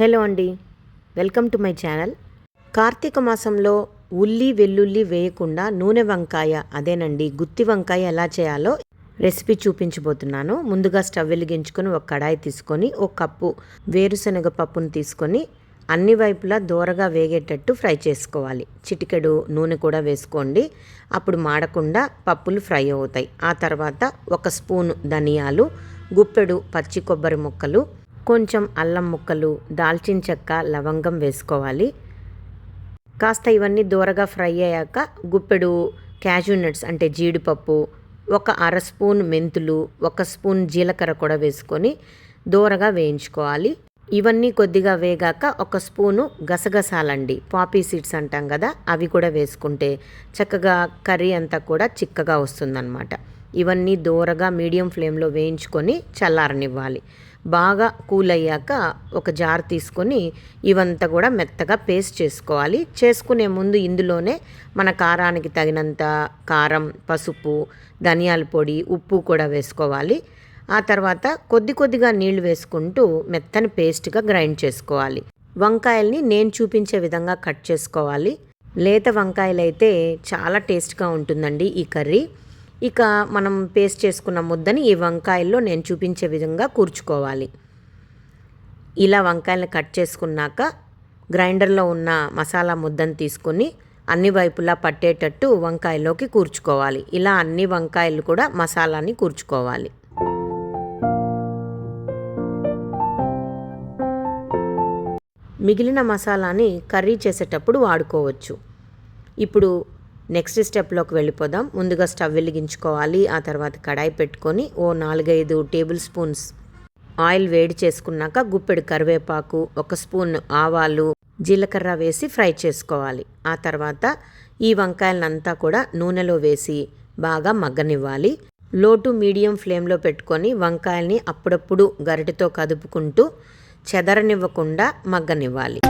Hello అండి. Welcome to my channel. Kartika మాసంలో ఉల్లి వెల్లుల్లి వేయకుండా నూనె వంకాయ అదేనండి గుత్తి వంకాయ ఎలా చేయాలో రెసిపీ చూపించబోతున్నాను. ముందుగా స్టవ్ వెలిగించుకొని ఒక కడాయి తీసుకొని ఒక కప్పు వేరుశనగ పప్పును తీసుకొని అన్ని వైపులా దూరగా వేగేటట్టు ఫ్రై చేసుకోవాలి. చిటికెడు నూనె కూడా వేసుకోండి. అప్పుడు మాడకుండా పప్పులు ఫ్రై అవుతాయి. ఆ తర్వాత ఒక స్పూన్ ధనియాలు గుప్పెడు పచ్చి కొబ్బరి ముక్కలు కొంచెం అల్లం ముక్కలు దాల్చిన చెక్క లవంగం వేసుకోవాలి. కాస్త ఇవన్నీ దూరగా ఫ్రై అయ్యాక గుప్పెడు క్యాజూ నట్స్ అంటే జీడిపప్పు ఒక అర స్పూన్ మెంతులు ఒక స్పూన్ జీలకర్ర కూడా వేసుకొని దూరగా వేయించుకోవాలి. ఇవన్నీ కొద్దిగా వేగాక ఒక స్పూను గసగసాలండి. పాపీ సీడ్స్ అంటాం కదా అవి కూడా వేసుకుంటే చక్కగా కర్రీ అంతా కూడా చిక్కగా వస్తుందన్నమాట. ఇవన్నీ దూరగా మీడియం ఫ్లేమ్లో వేయించుకొని చల్లారనివ్వాలి. బాగా కూల్ అయ్యాక ఒక జార్ తీసుకొని ఇవంతా కూడా మెత్తగా పేస్ట్ చేసుకోవాలి. చేసుకునే ముందు ఇందులోనే మన కారానికి తగినంత కారం పసుపు ధనియాల పొడి ఉప్పు కూడా వేసుకోవాలి. ఆ తర్వాత కొద్ది కొద్దిగా నీళ్ళు వేసుకుంటూ మెత్తని పేస్ట్గా గ్రైండ్ చేసుకోవాలి. వంకాయల్ని నేను చూపించే విధంగా కట్ చేసుకోవాలి. లేత వంకాయలైతే చాలా టేస్ట్గా ఉంటుందండి ఈ కర్రీ. ఇక మనం పేస్ట్ చేసుకున్న ముద్దని ఈ వంకాయల్లో నేను చూపించే విధంగా కూర్చుకోవాలి. ఇలా వంకాయలను కట్ చేసుకున్నాక గ్రైండర్లో ఉన్న మసాలా ముద్దను తీసుకొని అన్ని వైపులా పట్టేటట్టు వంకాయలోకి కూర్చుకోవాలి. ఇలా అన్ని వంకాయలు కూడా మసాలాని కూర్చుకోవాలి. మిగిలిన మసాలాని కర్రీ చేసేటప్పుడు వాడుకోవచ్చు. ఇప్పుడు నెక్స్ట్ స్టెప్లోకి వెళ్ళిపోదాం. ముందుగా స్టవ్ వెలిగించుకోవాలి. ఆ తర్వాత కడాయి పెట్టుకొని ఓ నాలుగైదు టేబుల్ స్పూన్స్ ఆయిల్ వేడి చేసుకున్నాక గుప్పెడు కరివేపాకు ఒక స్పూన్ ఆవాలు జీలకర్ర వేసి ఫ్రై చేసుకోవాలి. ఆ తర్వాత ఈ వంకాయలనంతా కూడా నూనెలో వేసి బాగా మగ్గనివ్వాలి. లో టు మీడియం ఫ్లేమ్లో పెట్టుకొని వంకాయల్ని అప్పుడప్పుడు గరిటెతో కదుపుకుంటూ చెదరనివ్వకుండా మగ్గనివ్వాలి.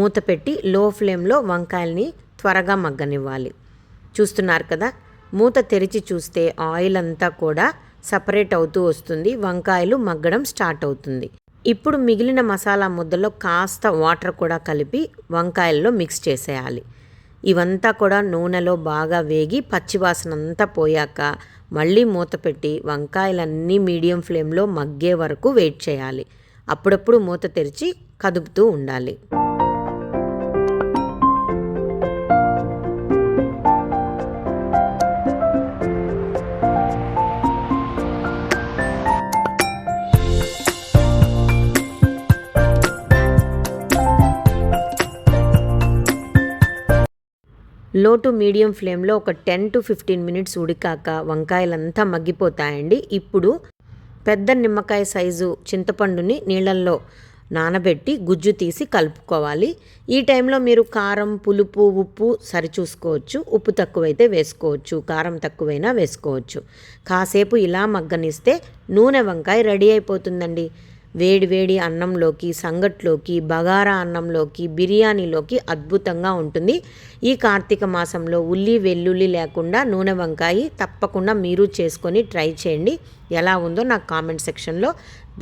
మూత పెట్టి లో ఫ్లేమ్లో వంకాయల్ని త్వరగా మగ్గనివ్వాలి. చూస్తున్నారు కదా? మూత తెరిచి చూస్తే ఆయిల్ అంతా కూడా సపరేట్ అవుతూ వస్తుంది. వంకాయలు మగ్గడం స్టార్ట్ అవుతుంది. ఇప్పుడు మిగిలిన మసాలా ముద్దలో కాస్త వాటర్ కూడా కలిపి వంకాయల్లో మిక్స్ చేసేయాలి. ఇవంతా కూడా నూనెలో బాగా వేగి పచ్చివాసన అంతా పోయాక మళ్ళీ మూత పెట్టి వంకాయలన్నీ మీడియం ఫ్లేమ్లో మగ్గే వరకు వెయిట్ చేయాలి. అప్పుడప్పుడు మూత తెరిచి కదుపుతూ ఉండాలి. లో టు మీడియం ఫ్లేమ్లో ఒక టెన్ టు ఫిఫ్టీన్ మినిట్స్ ఉడికాక వంకాయలంతా మగ్గిపోతాయండి. ఇప్పుడు పెద్ద నిమ్మకాయ సైజు చింతపండుని నీళ్ళల్లో నానబెట్టి గుజ్జు తీసి కలుపుకోవాలి. ఈ టైంలో మీరు కారం పులుపు ఉప్పు సరిచూసుకోవచ్చు. ఉప్పు తక్కువైతే వేసుకోవచ్చు. కారం తక్కువైనా వేసుకోవచ్చు. కాసేపు ఇలా మగ్గనిస్తే నూనె వంకాయ రెడీ అయిపోతుందండి. వేడి వేడి అన్నంలోకి సంగట్లోకి బగారా అన్నంలోకి బిర్యానీలోకి అద్భుతంగా ఉంటుంది. ఈ కార్తీక మాసంలో ఉల్లి వెల్లుల్లి లేకుండా నూనె వంకాయ తప్పకుండా మీరు చేసుకొని ట్రై చేయండి. ఎలా ఉందో నాకు కామెంట్ సెక్షన్లో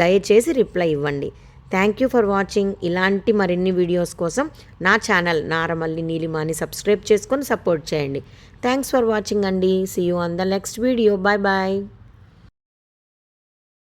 దయచేసి రిప్లై ఇవ్వండి. Thank you for watching. ఇలాంటి మరిన్ని వీడియోస్ కోసం నా ఛానల్ నారమల్లి నీలిమాని సబ్స్క్రైబ్ చేసుకొని సపోర్ట్ చేయండి. థ్యాంక్స్ ఫర్ వాచింగ్ అండి. See you on the next video bye bye